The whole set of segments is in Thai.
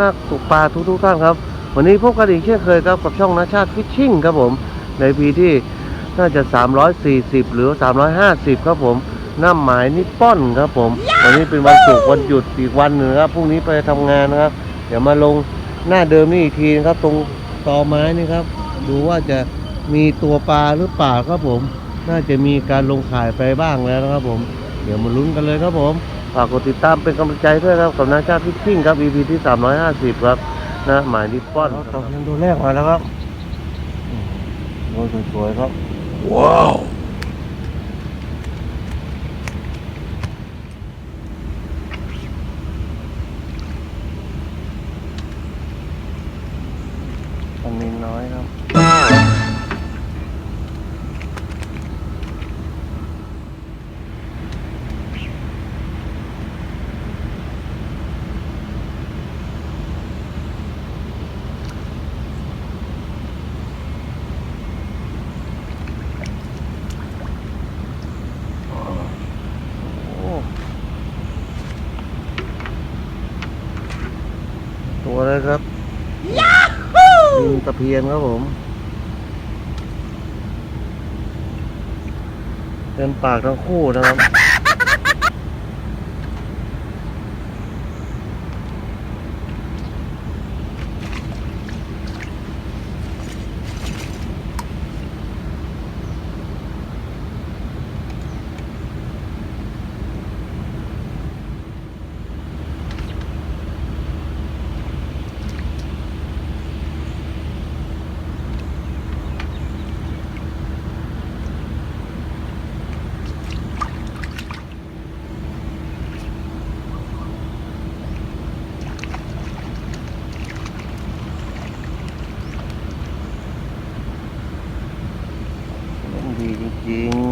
นักตกปลาทุกทุกๆท่านครับ วันนี้พบกันอีกเช่นเคยครับกับช่องนาชาติฟิชชิ่งครับผมในปีที่น่าจะ 340 หรือ 350 ครับผมน้ำหมายนิปปอนครับผม วันนี้เป็นวันศุกร์วันหยุดอีกวันหนึ่งครับพรุ่งนี้ไปทำงานนะครับ เดี๋ยวมาลงหน้าเดิมนี่อีกทีนะครับ ตรงตอไม้นี่ครับ ดูว่าจะมีตัวปลาหรือเปล่าครับผม น่าจะมีการลงข่ายไปบ้างแล้วนะครับผม เดี๋ยวมาลุ้นกันเลยครับผม ฝากกดติดตามเป็นกำลังใจด้วยครับกับนาชาติฟิชชิ่งครับ EP ที่ 350 ครับนะหมายนิปปอนตอนตัวแรกมาแล้วครับโอ้สวยๆครับ ว้าวตอนนี้น้อยครับ โอ้ตัวอะไรครับ ลินตะเพียนครับผมเป็นปากทั้งคู่นะครับ เล่น ดี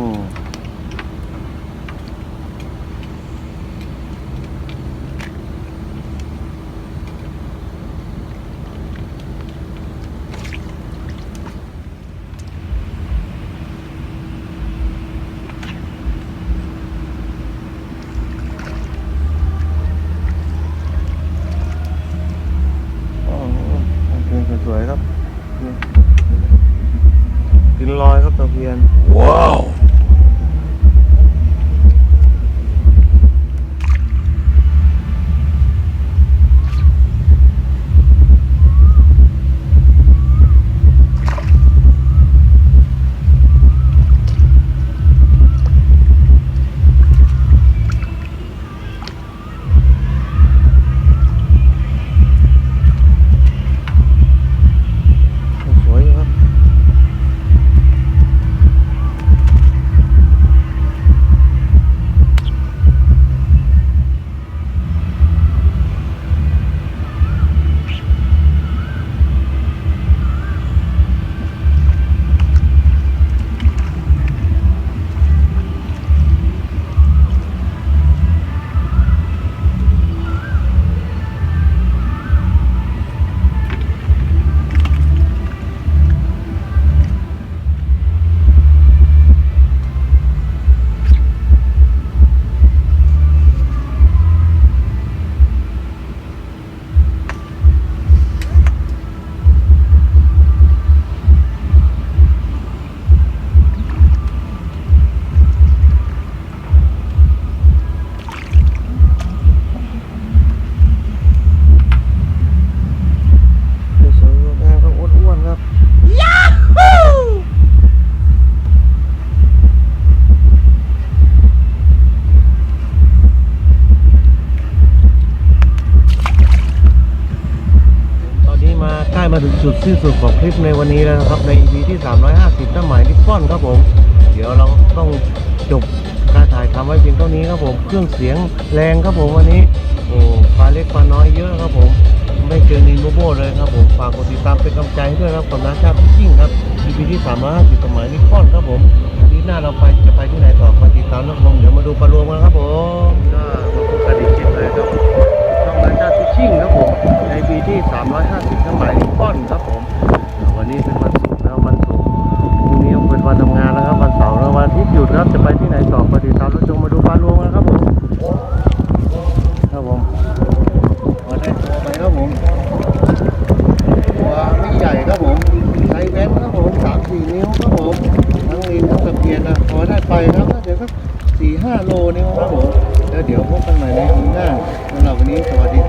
มาถึงจุดสิ้นสุดของคลิปในวันนี้แล้วนะครับ ใน EP ที่ 350ตั้งหมายนิปปอนครับผม เดี๋ยวเราต้องจบการถ่ายทำไว้เพียงเท่านี้ครับผม เครื่องเสียงแรงครับผมวันนี้ โอ้ปลาเล็กปลาน้อยเยอะครับผม ไม่เจอนินโมโบเลยครับผม ฝากกดติดตามเป็นกำลังใจให้ด้วยครับกับนาชาติยิ่งครับ EP ที่ 350ตั้งหมายนิปปอนครับผมอาที่หน้าเราไปจะไปที่ไหนต่อมาติดตามนะครับชมเดี๋ยวมาดูปลารวมกันครับผมก็มาพบกันอีกเช่นเคยครับช่องนาชาติชิ่งครับผม ปี ที่ 350ทั้งหลายป้อนครับผมวันนี้เป็นวันศุกร์แล้ววันศุกร์พรุ่งนี้เป็นวันทำงานแล้วครับวันเสาร์แล้ววันอาทิตย์หยุดครับจะไปที่ไหนต่อปฏิดตามรถจงมาดูปลาลวงนะครับผมครับผมมาได้ตัวไปครับผมตัวไม่ใหญ่ครับผมไซส์แว่นครับผมสามสี่นิ้วครับผมทั้งลิงทั้งตะเกียนนะพอได้ไปครับเดี๋ยวก็สี่ห้าโลนี่ครับผมแล้วเดี๋ยวพบกันใหม่ในครั้งหน้าสำหรับวันนี้สวัสดี